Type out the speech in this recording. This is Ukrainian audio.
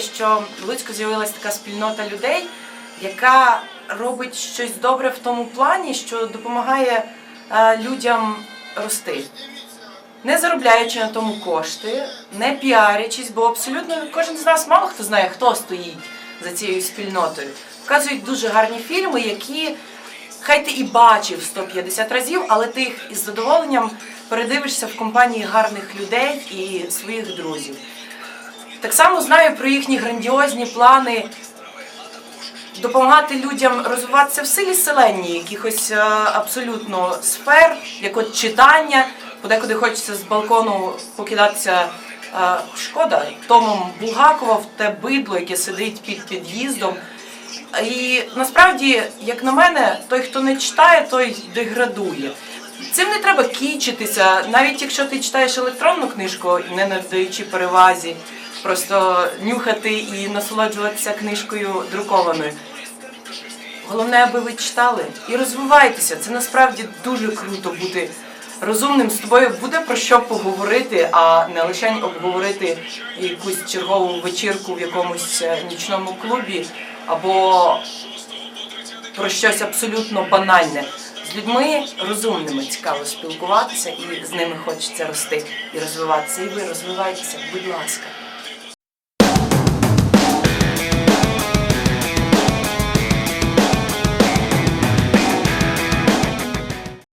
що в Луцьку з'явилася така спільнота людей, яка робить щось добре в тому плані, що допомагає е, людям рости. Не заробляючи на тому кошти, не піарячись, бо абсолютно кожен з нас мало хто знає, хто стоїть за цією спільнотою. Показують дуже гарні фільми, які хай ти і бачив 150 разів, але ти їх із задоволенням передивишся в компанії гарних людей і своїх друзів. Так само знаю про їхні грандіозні плани допомагати людям розвиватися в силі селенні, якихось е, абсолютно сфер, як от читання, подекуди хочеться з балкону покидатися. е, Шкода Томом Булгакова в те бидло, яке сидить під під'їздом. І насправді, як на мене, той, хто не читає, той деградує. Цим не треба кічитися, навіть якщо ти читаєш електронну книжку, не надаючи перевазі, просто нюхати і насолоджуватися книжкою друкованою. Головне, аби ви читали і розвивайтеся. Це насправді дуже круто бути розумним. З тобою буде про що поговорити, а не лише обговорити якусь чергову вечірку в якомусь е, нічному клубі або про щось абсолютно банальне. З людьми розумними цікаво спілкуватися, і з ними хочеться рости і розвиватися. І ви розвивайтеся, будь ласка.